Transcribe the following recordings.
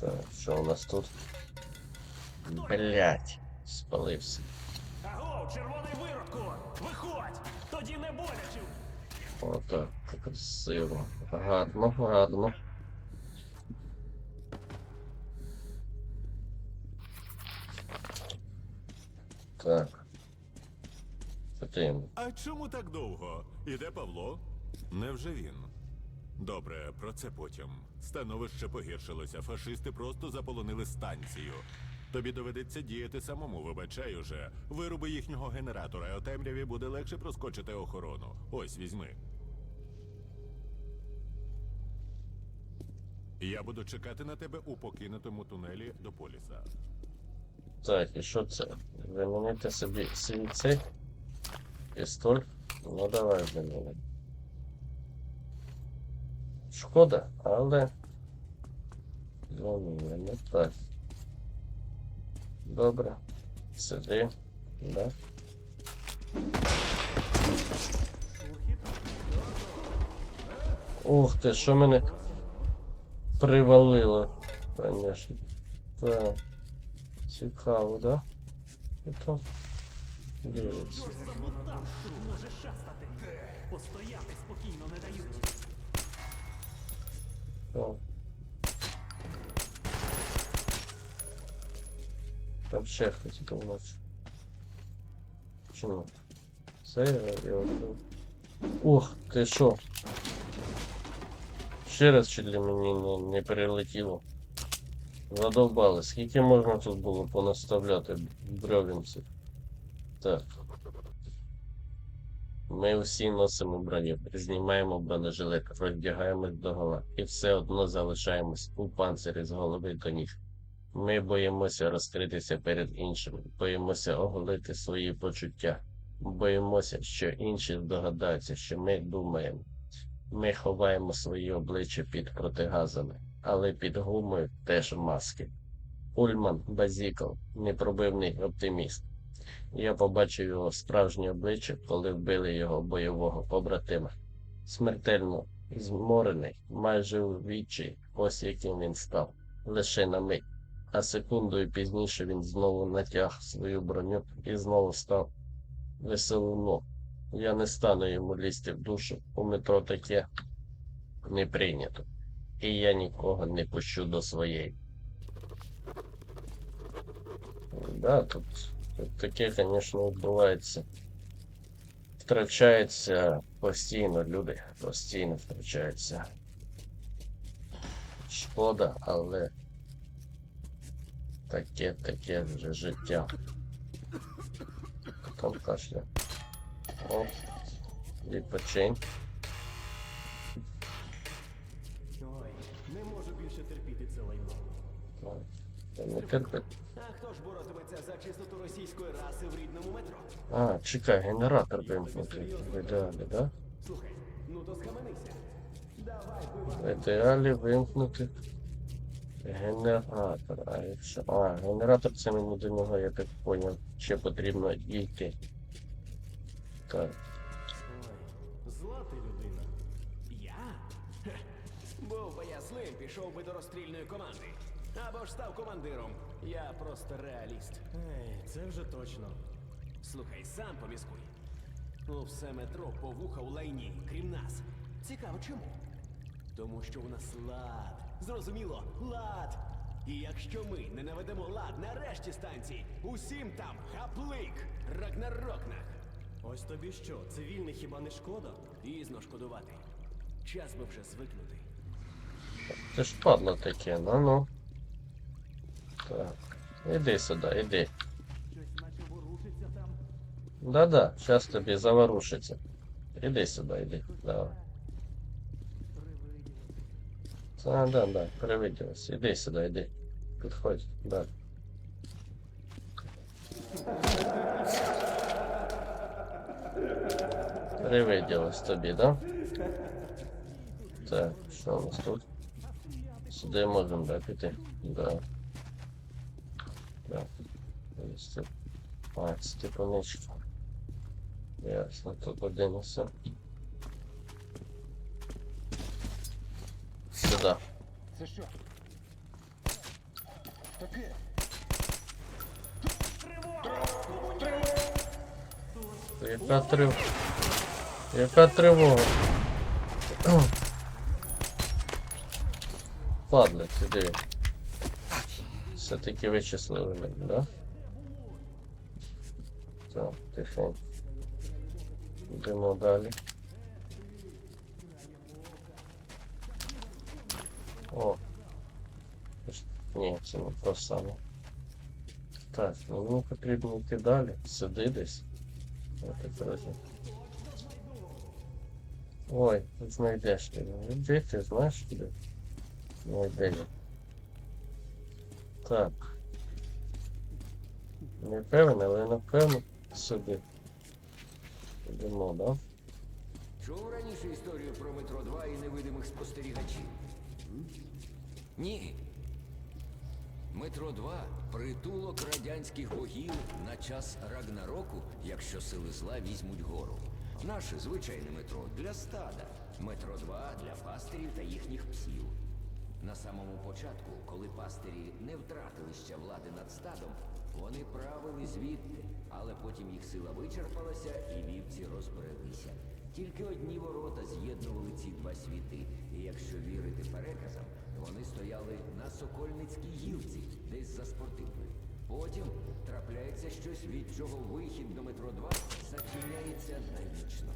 Так, що у нас тут? Блять, спалився. Аго, червоний виродку! Виходь! Тоді не боляче! Отак, красиво. Гарно, гарно. Так. Потім. А чому так довго? Іде Павло? Невже він? Добре, про це потім. Становище погіршилося. Фашисти просто заполонили станцію. Тобі доведеться діяти самому, вибачай уже. Вируби їхнього генератора, а темряві буде легше проскочити охорону. Ось візьми. Я буду чекати на тебе у покинутому тунелі до поліса. Так, і що це? Замінити собі свій цей пістоль. Ну давай замінимо. Шкода, але. Замінимо так. Добре. Сиди. Да. Ух ти, що мене привалило, конечно. Так. Цікаво, да? Дивиться. Тут може шастати. Постояти спокійно не дають. Так. Там ще хотіти у нас. Чому? Це я його. Ух, ти що? Ще раз чи для мені не, не перелетіло. Задовбали. Скільки можна тут було понаставляти брьовінців? Так. Ми всі носимо броню, знімаємо бронежилет, роздягаємось догола і все одно залишаємось у панцирі з голови до ніг. Ми боїмося розкритися перед іншими, боїмося оголити свої почуття, боїмося, що інші здогадаються, що ми думаємо. Ми ховаємо свої обличчя під протигазами, але під гумою теж маски. Ульман Базіков, непробивний оптиміст. Я побачив його справжнє обличчя, коли вбили його бойового побратима. Смертельно зморений, майже у відчаї, ось яким він став, лише на мить. А секундою пізніше він знову натяг свою броню і знову став веселуном. Я не стану йому лізти в душу, у метро таке не прийнято. І я нікого не пущу до своєї. Да, тут таке, звісно, відбувається. Втрачається постійно, люди постійно втрачаються. Шкода, але таке, таке вже життя. Там кашля. О, відпочинь. Не можу більше терпіти це лайно. Не терпить. А хто ж боротиметься за чистоту російської раси в рідному метро? А, чекай, генератор вимкнути. В ідеалі, да? Слухай, ну то схаменися. Давай, В ідеалі вимкнути. Генератор. А якщо. А, генератор це мені до нього, я так поняв. Ще потрібно йти. Так. Ой, зла людина. Я? Був би я злим, пішов би до розстрільної команди. Або ж став командиром. Я просто реаліст. Ей, це вже точно. Слухай, сам поміскуй. Ну, все метро по вуха у лайні, крім нас. Цікаво, чому? Тому що у нас лад. Зрозуміло, лад. І якщо ми не наведемо лад на решті станцій, усім там хаплик, рагнарокнах. Ось тобі що, цивільний хіба не шкода? Пізно шкодувати. Час би вже звикнути. Це ж падло таке, ну ну. Щось наче ворушиться там. Да-да, зараз тобі заворушиться. Іди сюди, іди. Давай. А, да, да, привиділось. Іди сюди, іди. Підходь, да. Привиділось тобі, да? Так, що у нас тут? Сюди можемо, да, піти? Да. Да. Степ... А, степаничка. Ясно, тут один усе. Сюди. Це що? Яка трив... Яка тривога? Ладно, сюди. Все-таки вичислили мене, да? Так, тихо. Йдемо далі. О. Ні, це не то саме. Так, ну мені потрібно йти далі. Сюди десь. Ой, знайдеш ти. Ну, Де ти знаєш куди? Ой, де я? Так. Не певен, але напевно сюди. Йдемо, да? Чув раніше історію про метро 2 і невидимих спостерігачів? Ні. Метро 2 притулок радянських богів на час Рагнароку, якщо сили зла візьмуть гору. Наше звичайне метро для стада. Метро 2 для пастирів та їхніх псів. На самому початку, коли пастирі не втратили ще влади над стадом, вони правили звідти, але потім їх сила вичерпалася і вівці розбрелися. Тільки одні ворота з'єднували ці два світи, і якщо вірити переказам, вони стояли на Сокольницькій гілці, десь за спортивною. Потім трапляється щось, від чого вихід до метро 2 зачиняється навічно.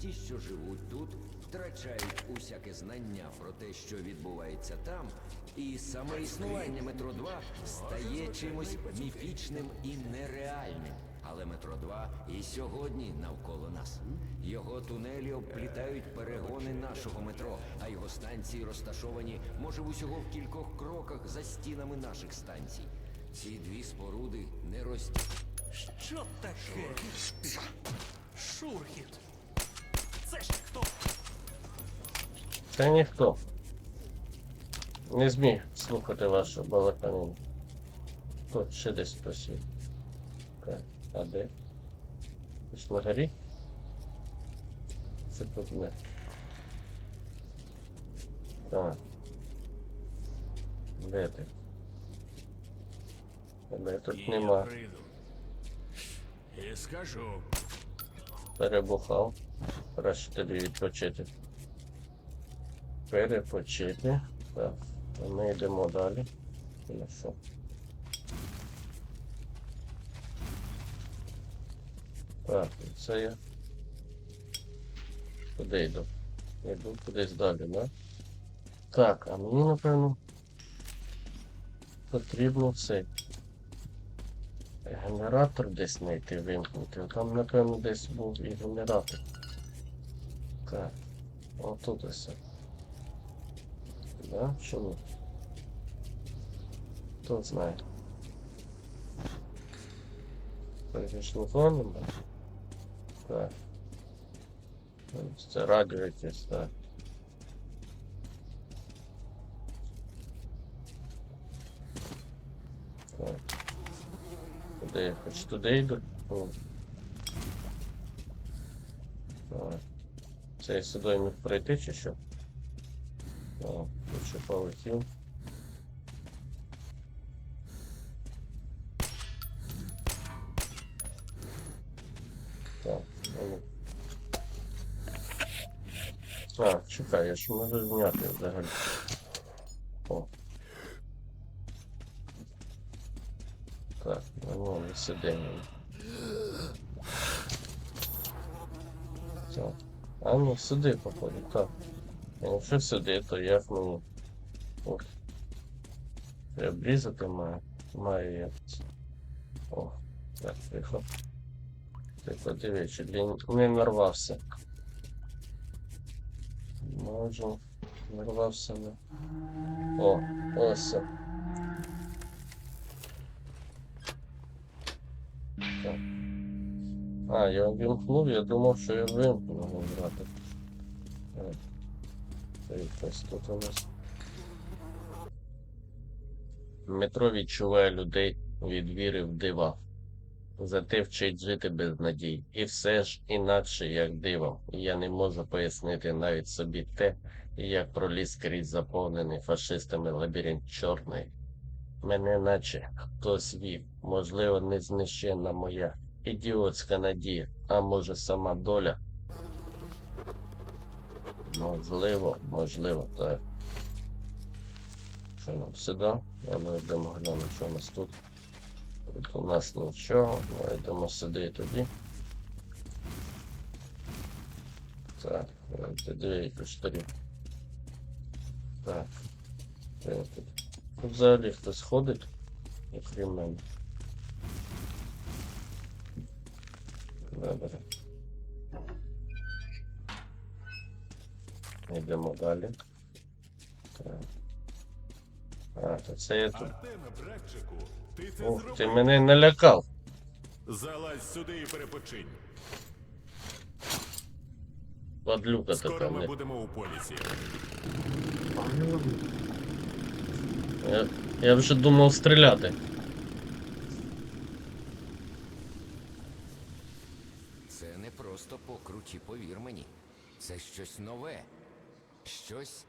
Ті, що живуть тут, втрачають усяке знання про те, що відбувається там, і саме існування метро 2 стає чимось міфічним і нереальним. Але метро 2 і сьогодні навколо нас. Його тунелі обплітають перегони нашого метро, а його станції розташовані, може, усього в кількох кроках за стінами наших станцій. Ці дві споруди не роз... Що таке? Шурхіт. Це ніхто. Не зміг слухати вашу балаканину. Тут ще десь хтось є. Так, а де? Ось на горі? Це тут не. Так. Де ти? Тебе тут нема. І скажу. Перебухав. Краще тобі відпочити. Перепочити. Так. Ми йдемо далі. Що? Так, це я. Куди йду? Йду кудись далі, да? Так, а мені, напевно, потрібно цей генератор десь знайти вимкнути. Там, напевно, десь був і генератор. Так. Отут ось. Да? Чи ні? Хто знає? Перейшло нема? Так. Це радіо якесь, так. Так. Куди я хоч туди йду? О. Так. Це я сюди міг пройти чи що? Тут ще полетів. Так, ну. Чекай, я ж можу зняти взагалі. О. Так, ну не сидимо. Так. А ну сюди походу, так. Якщо сюди, то як мені. Ох. Треба обрізати маю. Маю я. О, так, тихо. Тихо, диви, він не нарвався. Можу. Нарвався на. О, ось. Так. А, я вимкнув, я думав, що я вимкнув грати. Так. Це якось тут у нас. Метро відчуває людей від віри в дива. Зате вчить жити без надій. І все ж інакше, як дивом. Я не можу пояснити навіть собі те, як проліз крізь заповнений фашистами лабіринт чорної. Мене наче хтось вів. Можливо, незнищенна моя ідіотська надія, а може сама доля. Можливо, можливо, так. Що нам сюди? А ми йдемо глянемо, що у нас тут. Тут у нас нічого. Ми йдемо сюди і тоді. Так, це дві штурі. Так. Тут? Тут взагалі хтось ходить, окрім мене. Добре. Йдемо далі. А, то це я тут. Артеме, ти це Ух, ти мене налякав. Залазь сюди і перепочинь. Подлюка така. ми будемо у полісі. Я, я вже думав стріляти. Це не просто покруті, повір мені. Це щось нове. Щось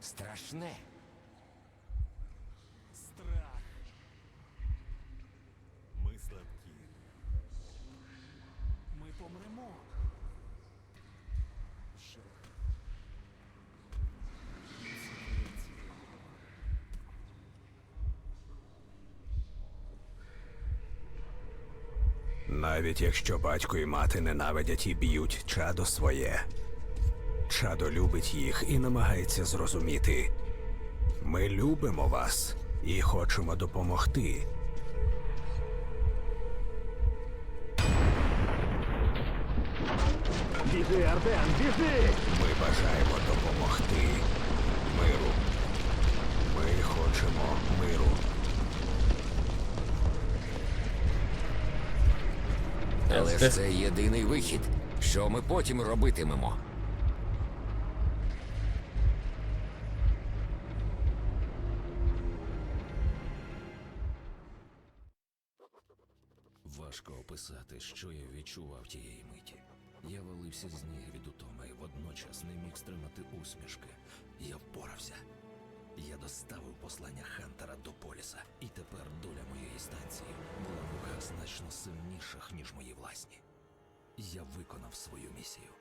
страшне. Страх. Ми слабкі. Ми помремо. Навіть якщо батько і мати ненавидять і б'ють чадо своє. Чадо любить їх і намагається зрозуміти. Ми любимо вас і хочемо допомогти. Біжи, Артем, біжи! Ми бажаємо допомогти миру. Ми хочемо миру. Але ж це єдиний вихід. Що ми потім робитимемо? Важко описати, що я відчував тієї миті. Я валився з ніг від утоми і водночас не міг стримати усмішки. Я впорався. Я доставив послання Хантера до поліса, і тепер доля моєї станції була в руках значно сильніших, ніж мої власні. Я виконав свою місію.